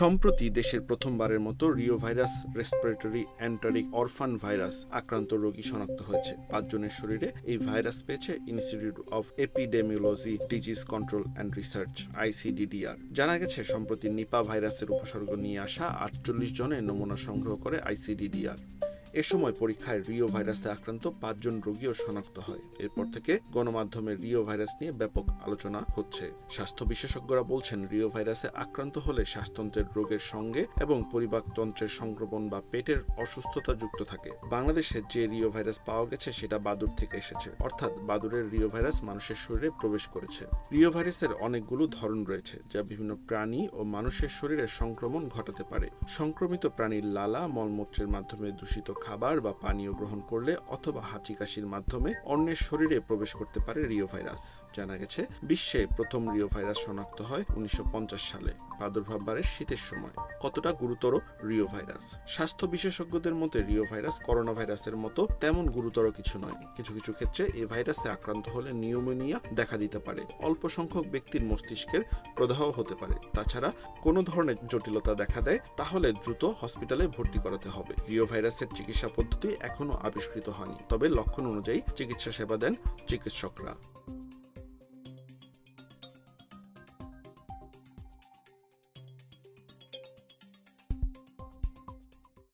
সম্প্রতি দেশের প্রথমবারের মতো reovirus respiratory enteric orphan virus আক্রান্ত রোগী শনাক্ত হয়েছে। পাঁচজনের শরীরে এই ভাইরাস পেয়েছে institute of epidemiology disease control and research ICDDR জানা গেছে, সম্প্রতি নিপা ভাইরাসের উপসর্গ নিয়ে আসা আটচল্লিশ জনের নমুনা সংগ্রহ করে আইসিডিডিআর এ সময় পরীক্ষায় রিও ভাইরাসে আক্রান্ত পাঁচজন রোগীও শনাক্ত হয়। এরপর থেকে গণমাধ্যমে রিও ভাইরাস নিয়ে ব্যাপক আলোচনা হচ্ছে। স্বাস্থ্য বিশেষজ্ঞরা বলছেন, রিও ভাইরাসে আক্রান্ত হলে শ্বাসতন্ত্রের রোগের সঙ্গে এবং পরিপাকতন্ত্রের সংক্রমণ বা পেটের অসুস্থতা যুক্ত থাকে। বাংলাদেশে যে রিও ভাইরাস পাওয়া গেছে, সেটা বাদুর থেকে এসেছে। অর্থাৎ বাদুরের রিও ভাইরাস মানুষের শরীরে প্রবেশ করেছে। রিও ভাইরাসের অনেকগুলো ধরন রয়েছে, যা বিভিন্ন প্রাণী ও মানুষের শরীরে সংক্রমণ ঘটাতে পারে। সংক্রমিত প্রাণীর লালা, মলমূত্রের মাধ্যমে দূষিত খাবার বা পানীয় গ্রহণ করলে অথবা হাঁচি কাশির মাধ্যমে অন্যের শরীরে প্রবেশ করতে পারে রিও ভাইরাস। জানা গেছে, বিশ্বে প্রথম রিও ভাইরাস শনাক্ত হয় উনিশশো সালে প্রাদুর্ভাব বাড়ে শীতের সময়। কতটা গুরুতর রিও ভাইরাস? স্বাস্থ্য বিশেষজ্ঞদের মতে রিও ভাইরাস করোনা ভাইরাসের মতো তেমন গুরুতর কিছু নয়। কিছু কিছু ক্ষেত্রে এই ভাইরাসে আক্রান্ত হলে নিউমোনিয়া দেখা দিতে পারে। অল্প সংখ্যক ব্যক্তির মস্তিষ্কের প্রদাহ হতে পারে। তাছাড়া কোনো ধরনের জটিলতা দেখা দেয়, তাহলে দ্রুত হসপিটালে ভর্তি করাতে হবে। রিও ভাইরাসের চিকিৎসা পদ্ধতি এখনও আবিষ্কৃত হয়নি তবে লক্ষণ অনুযায়ী চিকিৎসা সেবা দেন চিকিৎসকরা।